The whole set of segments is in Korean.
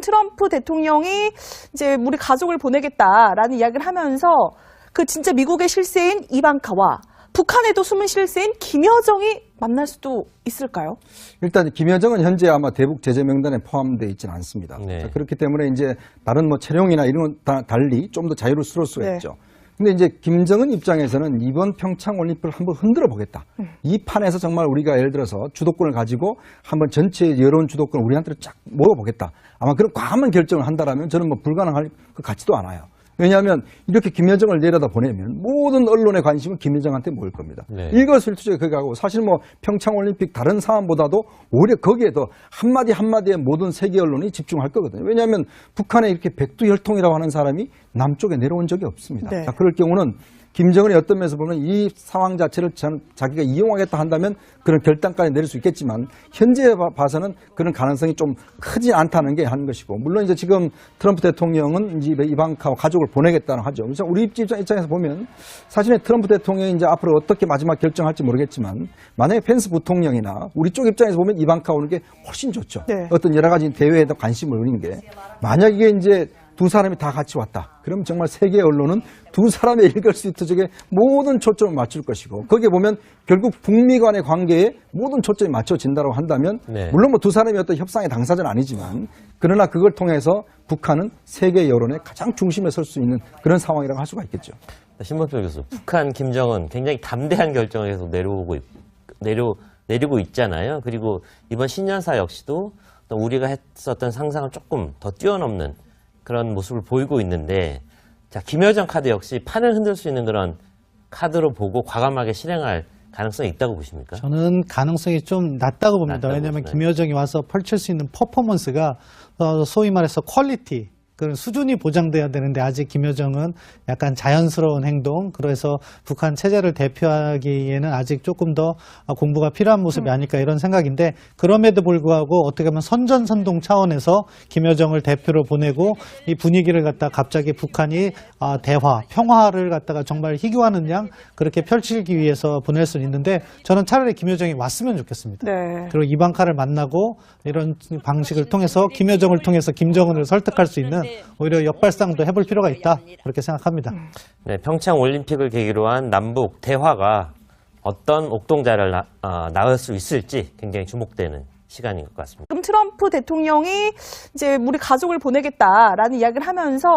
지금 트럼프 대통령이 이제 우리 가족을 보내겠다라는 이야기를 하면서 그 진짜 미국의 실세인 이방카와 북한에도 숨은 실세인 김여정이 만날 수도 있을까요? 일단 김여정은 현재 아마 대북 제재 명단에 포함되어 있지는 않습니다. 네. 자, 그렇기 때문에 이제 다른 뭐 체룡이나 이런 건다 달리 좀 더 자유로울 수가 네. 있죠. 근데 이제 김정은 입장에서는 이번 평창 올림픽을 한번 흔들어 보겠다. 음. 이 판에서 정말 우리가 예를 들어서 주도권을 가지고 한번 전체 여론 주도권을 우리한테 쫙 모아보겠다. 아마 그런 과감한 결정을 한다라면 저는 뭐 불가능할 것 같지도 않아요. 왜냐하면 이렇게 김여정을 내려다 보내면 모든 언론의 관심은 김여정한테 모일 겁니다. 네. 일거수일투족에 그게 가고 사실 뭐 평창올림픽 다른 상황보다도 오히려 거기에 더 한마디 한마디에 모든 세계 언론이 집중할 거거든요. 왜냐하면 북한에 이렇게 백두혈통이라고 하는 사람이 남쪽에 내려온 적이 없습니다. 네. 자, 그럴 경우는 김정은이 어떤 면에서 보면 이 상황 자체를 전- 자기가 이용하겠다 한다면 그런 결단까지 내릴 수 있겠지만 현재 봐- 봐서는 그런 가능성이 좀 크지 않다는 게 한 것이고 물론 이제 지금 트럼프 대통령은 이제 이방카와 가족을 보내겠다는 하죠. 그래서 우리 입장- 입장에서 보면 사실은 트럼프 대통령이 이제 앞으로 어떻게 마지막 결정할지 모르겠지만 만약에 펜스 부통령이나 우리 쪽 입장에서 보면 이방카 오는 게 훨씬 좋죠. 네. 어떤 여러 가지 대회에도 관심을 의는 게 만약 이게 이제 두 사람이 다 같이 왔다. 그럼 정말 세계 언론은 두 사람의 일거수일투족에 모든 초점을 맞출 것이고 거기에 보면 결국 북미 간의 관계에 모든 초점이 맞춰진다고 한다면 네. 물론 뭐 두 사람이 어떤 협상의 당사자는 아니지만 그러나 그걸 통해서 북한은 세계 여론의 가장 중심에 설 수 있는 그런 상황이라고 할 수가 있겠죠. 신범철 교수, 북한 김정은 굉장히 담대한 결정을 계속 내려오고 있, 내려 내리고 있잖아요. 그리고 이번 신년사 역시도 또 우리가 했었던 상상을 조금 더 뛰어넘는 그런 모습을 보이고 있는데, 자 김여정 카드 역시 판을 흔들 수 있는 그런 카드로 보고 과감하게 실행할 가능성이 있다고 보십니까? 저는 가능성이 좀 낮다고 봅니다. 낮다고 왜냐하면 보시나요? 김여정이 와서 펼칠 수 있는 퍼포먼스가 어, 소위 말해서 퀄리티 그런 수준이 보장돼야 되는데 아직 김여정은 약간 자연스러운 행동 그래서 북한 체제를 대표하기에는 아직 조금 더 공부가 필요한 모습이 아닐까 이런 생각인데 그럼에도 불구하고 어떻게 보면 선전선동 차원에서 김여정을 대표로 보내고 이 분위기를 갖다 갑자기 북한이 아, 대화 평화를 갖다가 정말 희귀하는 양 그렇게 펼치기 위해서 보낼 수는 있는데 저는 차라리 김여정이 왔으면 좋겠습니다. 네. 그리고 이방카를 만나고 이런 방식을 통해서 김여정을 통해서 김정은을 설득할 수 있는 오히려 역발상도 해볼 필요가 있다 그렇게 생각합니다. 네, 평창 올림픽을 계기로 한 남북 대화가 어떤 옥동자를 나, 아, 낳을 수 있을지 굉장히 주목되는 시간인 것 같습니다. 지금 트럼프 대통령이 이제 우리 가족을 보내겠다라는 이야기를 하면서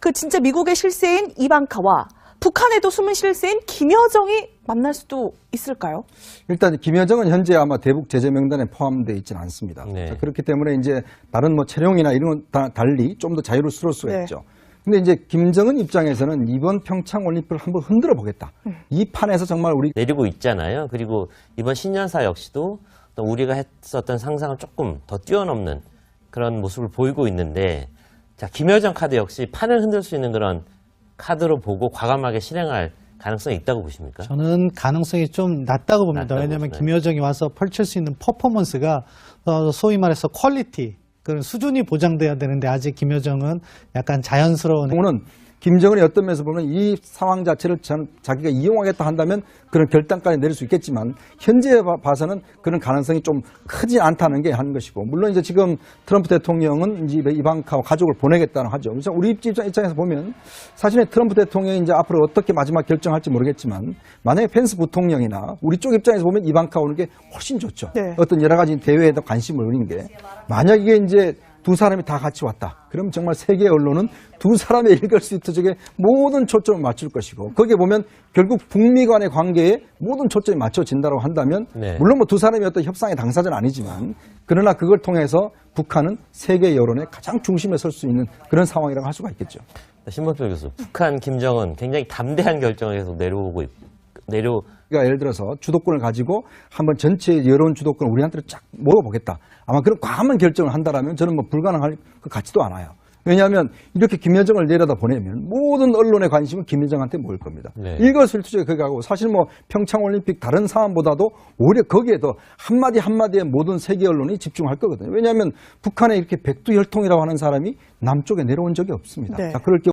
그 진짜 미국의 실세인 이방카와 북한에도 숨은 실세인 김여정이 만날 수도 있을까요? 일단 김여정은 현재 아마 대북 제재 명단에 포함되어 있지는 않습니다. 네. 자, 그렇기 때문에 이제 다른 뭐 체룡이나 이런 건다 달리 좀 더 자유로울 수가 네. 있죠. 근데 이제 김정은 입장에서는 이번 평창 올림픽을 한번 흔들어 보겠다. 음. 이 판에서 정말 우리 내리고 있잖아요. 그리고 이번 신년사 역시도 또 우리가 했었던 상상을 조금 더 뛰어넘는 그런 모습을 보이고 있는데, 자 김여정 카드 역시 판을 흔들 수 있는 그런 카드로 보고 과감하게 실행할 가능성이 있다고 보십니까? 저는 가능성이 좀 낮다고 봅니다. 낮다고 왜냐하면 보시나요? 김여정이 와서 펼칠 수 있는 퍼포먼스가 어, 소위 말해서 퀄리티 그런 수준이 보장돼야 되는데 아직 김여정은 약간 자연스러운 경우는 김정은이 어떤 면에서 보면 이 상황 자체를 전- 자기가 이용하겠다 한다면 그런 결단까지 내릴 수 있겠지만 현재 봐- 봐서는 그런 가능성이 좀 크지 않다는 게 한 것이고 물론 이제 지금 트럼프 대통령은 이제 이방카와 가족을 보내겠다는 하죠. 그래서 우리 입장- 입장에서 보면 사실은 트럼프 대통령이 이제 앞으로 어떻게 마지막 결정할지 모르겠지만 만약에 펜스 부통령이나 우리 쪽 입장에서 보면 이방카 오는 게 훨씬 좋죠. 네. 어떤 여러 가지 대회에도 관심을 의는 게 만약 이게 이제 두 사람이 다 같이 왔다. 그럼 정말 세계 언론은 두 사람의 일거수일투족에 모든 초점을 맞출 것이고 거기에 보면 결국 북미 간의 관계에 모든 초점이 맞춰진다고 한다면 네. 물론 뭐 두 사람이 어떤 협상의 당사자는 아니지만 그러나 그걸 통해서 북한은 세계 여론의 가장 중심에 설 수 있는 그런 상황이라고 할 수가 있겠죠. 신범철 교수, 북한 김정은 굉장히 담대한 결정을 계속 내려오고 있, 내려 그러니까 예를 들어서 주도권을 가지고 한번 전체 여론 주도권을 우리한테 쫙 모아보겠다. 아마 그런 과감한 결정을 한다라면 저는 뭐 불가능할 것 같지도 않아요. 왜냐하면 이렇게 김여정을 내려다 보내면 모든 언론의 관심은 김여정한테 모일 겁니다. 네. 일거수일투족에 그게 가고 사실 뭐 평창올림픽 다른 상황보다도 오히려 거기에 더 한마디 한마디에 모든 세계 언론이 집중할 거거든요. 왜냐하면 북한에 이렇게 백두혈통이라고 하는 사람이 남쪽에 내려온 적이 없습니다. 네. 자, 그럴 경우